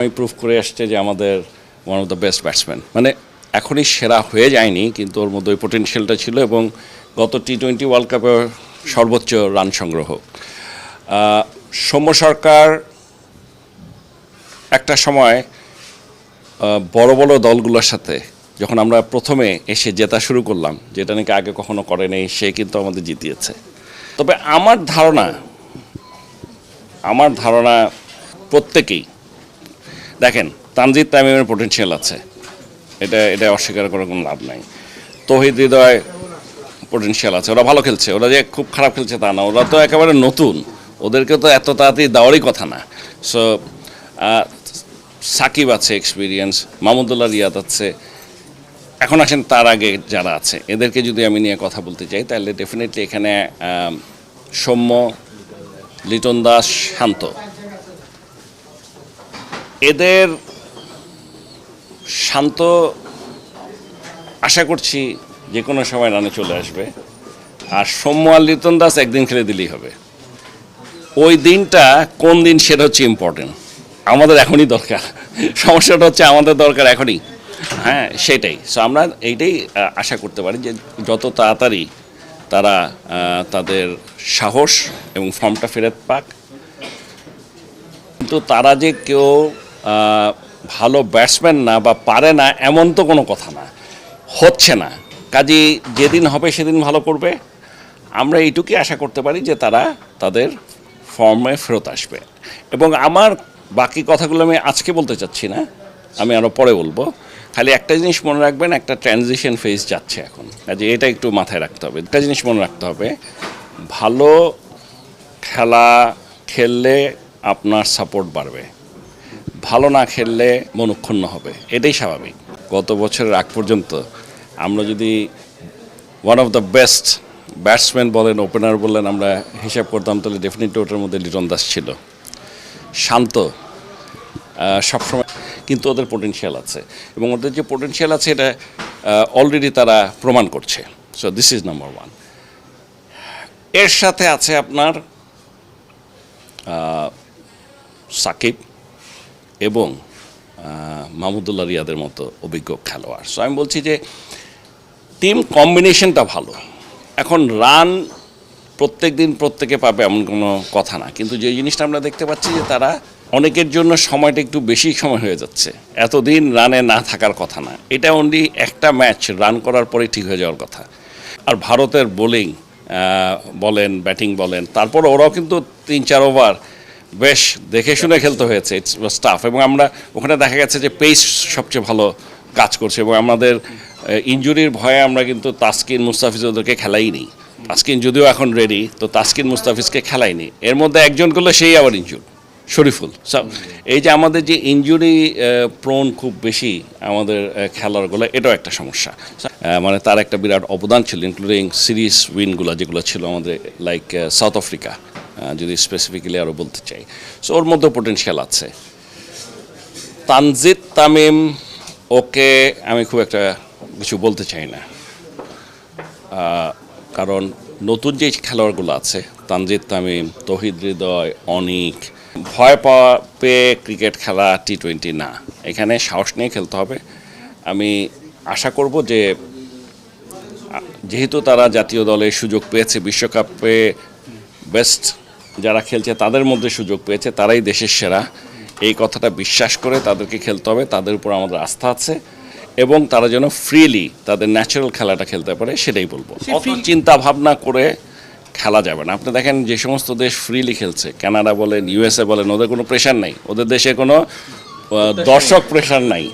আমি প্রুভ করে আসছে যে আমাদের one of the best batsman মানে এখনই সেরা হয়ে যায়নি, কিন্তু ওর মধ্যে ওই পোটেনশিয়ালটা ছিল এবং গত টি টোয়েন্টি ওয়ার্ল্ড কাপের সর্বোচ্চ রান সংগ্রহ। সৌম্য সরকার একটা সময় বড় বড় দলগুলোর সাথে যখন আমরা প্রথমে এসে জেতা শুরু করলাম, যেটা নাকি আগে কখনো করে নেই, সে কিন্তু আমাদের জিতিয়েছে। তবে আমার ধারণা আমার ধারণা প্রত্যেকেই দেখেন, তানজিদ তামিমের পোটেনশিয়াল আছে। এটা এটা অস্বীকার করার কোনো লাভ নাই। তহিদ হৃদয় পোটেনশিয়াল আছে। ওরা ভালো খেলছে। ওরা যে খুব খারাপ খেলছে তা না। ওরা তো একেবারে নতুন। ওদেরকে তো এত তাড়াতাড়ি দেওয়ারই কথা না। সো সাকিব আছে এক্সপিরিয়েন্স মাহমুদুল্লাহ রিয়াদ আছে। এখন আসেন তার আগে যারা আছে। এদেরকে যদি আমি নিয়ে কথা বলতে চাই, তাহলে ডেফিনেটলি এখানে সৌম্য, লিটন দাস, শান্ত। এদের শান্ত আশা করছি যে কোনো সময় রানে চলে আসবে। আর সৌম্য আর লিটন দাস একদিন খেলে দিলেই হবে। ওই দিনটা কোন দিন সেটা হচ্ছে ইম্পর্টেন্ট আমাদের এখনই দরকার। সমস্যাটা হচ্ছে আমাদের দরকার এখনই। হ্যাঁ সেটাই। সো আমরা এইটাই আশা করতে পারি যে যত তাড়াতাড়ি তারা তাদের সাহস এবং ফর্মটা ফেরত পাক। কিন্তু তারা যে কেউ ভালো ব্যাটসম্যান না বা পারে না এমন তো কোনো কথা না। হচ্ছে না। কাজে যেদিন হবে সেদিন ভালো করবে। আমরা এইটুকুই আশা করতে পারি যে তারা তাদের ফর্মে ফেরত আসবে। এবং আমার বাকি কথাগুলো আমি আজকে বলতে চাচ্ছি না, আমি আরও পরে বলব। খালি একটা জিনিস মনে রাখবেন, একটা ট্রানজিশন ফেজ যাচ্ছে এখন। কাজে এটা একটু মাথায় রাখতে হবে। একটা জিনিস মনে রাখতে হবে, ভালো খেলা খেললে আপনার সাপোর্ট বাড়বে। ভালো না খেললে মনক্ষুণ্ণ হবে। এটাই স্বাভাবিক। গত বছরের আগ পর্যন্ত আমরা যদি one of the best batsman বলেন ওপেনার বলেন আমরা হিসাব করতাম, তাহলে ডেফিনেটলি ওটার মধ্যে লিটন দাস ছিল। শান্ত সবসময় কিন্তু ওদের পোটেনশিয়াল আছে। এবং ওদের যে পোটেনশিয়াল আছে, এটা অলরেডি তারা প্রমাণ করছে। সো দিস ইজ নাম্বার ওয়ানের সাথে আছে আপনার সাকিব। এবং মাহমুদুল্লাহ রিয়াদের মতো অভিজ্ঞ খেলোয়াড়। সো আমি বলছি যে টিম কম্বিনেশনটা ভালো। এখন রান প্রত্যেক দিন প্রত্যেকে পাবে এমন কোনো কথা না। কিন্তু যে জিনিসটা আমরা দেখতে পাচ্ছি যে, তারা অনেকের জন্য সময়টা একটু বেশি সময় হয়ে যাচ্ছে। এতদিন রানে না থাকার কথা না। এটা অনলি একটা ম্যাচ রান করার পরে ঠিক হয়ে যাওয়ার কথা। আর ভারতের বোলিং বলেন ব্যাটিং বলেন, তারপর ওরাও কিন্তু তিন, চার ওভার বেশ দেখে শুনে খেলতে হয়েছে ইটস স্টাফ এবং আমরা ওখানে দেখা গেছে যে পেস সবচেয়ে ভালো কাজ করছে এবং আমাদের ইঞ্জুরির ভয়ে আমরা কিন্তু তাসকিন মুস্তাফিজ ওদেরকে খেলাই নেই তাসকিন যদিও এখন রেডি তো তাসকিন মুস্তাফিজকে খেলাইনি। এর মধ্যে একজন করলে সেই আবার ইঞ্জুর শরীফুল। এই যে আমাদের যে ইঞ্জুরি প্রোন খুব বেশি আমাদের খেলারগুলো এটাও একটা সমস্যা। মানে তার একটা বিরাট অবদান ছিল ইনক্লুডিং সিরিজ উইনগুলো যেগুলো ছিল আমাদের লাইক সাউথ আফ্রিকা যদি স্পেসিফিক্যালি আরও বলতে চাই। সো ওর মধ্যে পোটেনশিয়াল আছে। তানজিদ তামিম, ওকে আমি খুব একটা কিছু বলতে চাই না। কারণ নতুন যে খেলোয়াড়গুলো আছে, তানজিদ তামিম, তহিদ হৃদয়, অনিক, ভয় পাওয়া পেয়ে ক্রিকেট খেলা টি টোয়েন্টি না। এখানে সাহস নিয়ে খেলতে হবে। আমি আশা করব যে যেহেতু তারা জাতীয় দলে সুযোগ পেয়েছে, বিশ্বকাপে বেস্ট যারা খেলছে তাদের মধ্যে সুযোগ পেয়েছে তারাই দেশের সেরা। এই কথাটা বিশ্বাস করে তাদেরকে খেলতে হবে তাদের উপর আমাদের আস্থা আছে এবং তারা যেন ফ্রিলি তাদের ন্যাচারাল খেলাটা খেলতে পারে সেটাই বলব। অত চিন্তা ভাবনা করে খেলা যাবে না। আপনি দেখেন যে সমস্ত দেশ ফ্রিলি খেলছে কানাডা বলেন ইউএসএ বলেন ওদের কোনো প্রেশার নাই। ওদের দেশে কোনো দর্শক প্রেশার নাই।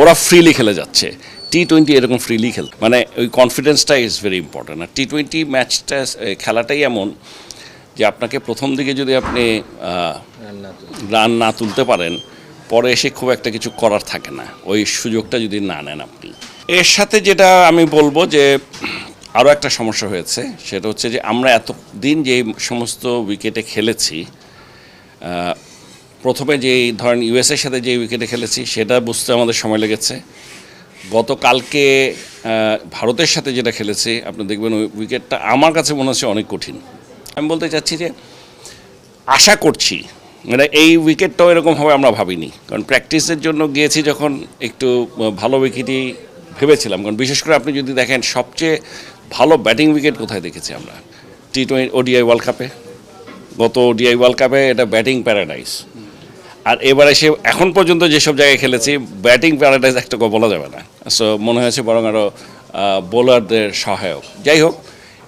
ওরা ফ্রিলি খেলে যাচ্ছে। টি টোয়েন্টি এরকম ফ্রিলি খেল মানে ওই কনফিডেন্সটা ইজ ভেরি ইম্পর্ট্যান্ট আর টি টোয়েন্টি ম্যাচটা খেলাটাই এমন যে আপনাকে প্রথম দিকে যদি আপনি রান না তুলতে পারেন পরে এসে খুব একটা কিছু করার থাকে না। ওই সুযোগটা যদি না নেন আপনি। এর সাথে যেটা আমি বলব যে আরও একটা সমস্যা হয়েছে সেটা হচ্ছে যে আমরা এতদিন যে সমস্ত উইকেটে খেলেছি প্রথমে যেই ধরেন ইউএসএর সাথে যে উইকেটে খেলেছি সেটা বুঝতে আমাদের সময় লেগেছে। গতকালকে ভারতের সাথে যেটা খেলেছি আপনি দেখবেন ওই উইকেটটা আমার কাছে মনে হচ্ছে অনেক কঠিন। আমি বলতে চাচ্ছি যে আশা করছি মানে এই উইকেটটাও এরকম হবে আমরা ভাবিনি। কারণ প্র্যাকটিসের জন্য গিয়েছি যখন একটু ভালো উইকেটই ভেবেছিলাম। কারণ বিশেষ করে আপনি যদি দেখেন, সবচেয়ে ভালো ব্যাটিং উইকেট কোথায় দেখেছি আমরা? টি টোয়েন্টি ওডিআই ওয়ার্ল্ড কাপে গত ওডিআই ওয়ার্ল্ড কাপে এটা ব্যাটিং প্যারাডাইস আর এবারে সে, এখন পর্যন্ত যেসব জায়গায় খেলেছি ব্যাটিং প্যারাডাইস একটা বলা যাবে না। সো মনে হয়েছে বরং আরও বোলারদের সহায়ক। যাই হোক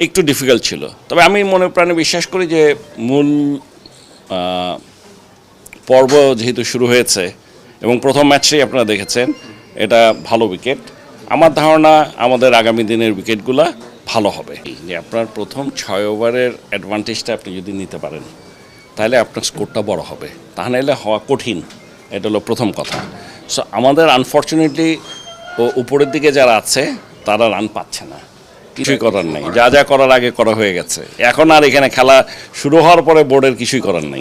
একটু ডিফিকাল্ট ছিল। তবে আমি মনে প্রাণে বিশ্বাস করি যে মূল পর্ব যেহেতু শুরু হয়েছে এবং প্রথম ম্যাচটাই আপনারা দেখেছেন, এটা ভালো উইকেট আমার ধারণা আমাদের আগামী দিনের উইকেটগুলো ভালো হবে। যে আপনার প্রথম ছয় ওভারের অ্যাডভান্টেজটা আপনি যদি নিতে পারেন, তাহলে আপনার স্কোরটা বড় হবে। তা নাহলে হওয়া কঠিন, এটা হলো প্রথম কথা। সো আমাদের আনফর্চুনেটলি ও উপরের দিকে যারা আছে, তারা রান পাচ্ছে না। কিছুই করার নেই। যা যা করার আগে করা হয়ে গেছে। এখন আর এখানে খেলা শুরু হওয়ার পরে বোর্ডের কিছুই করার নেই।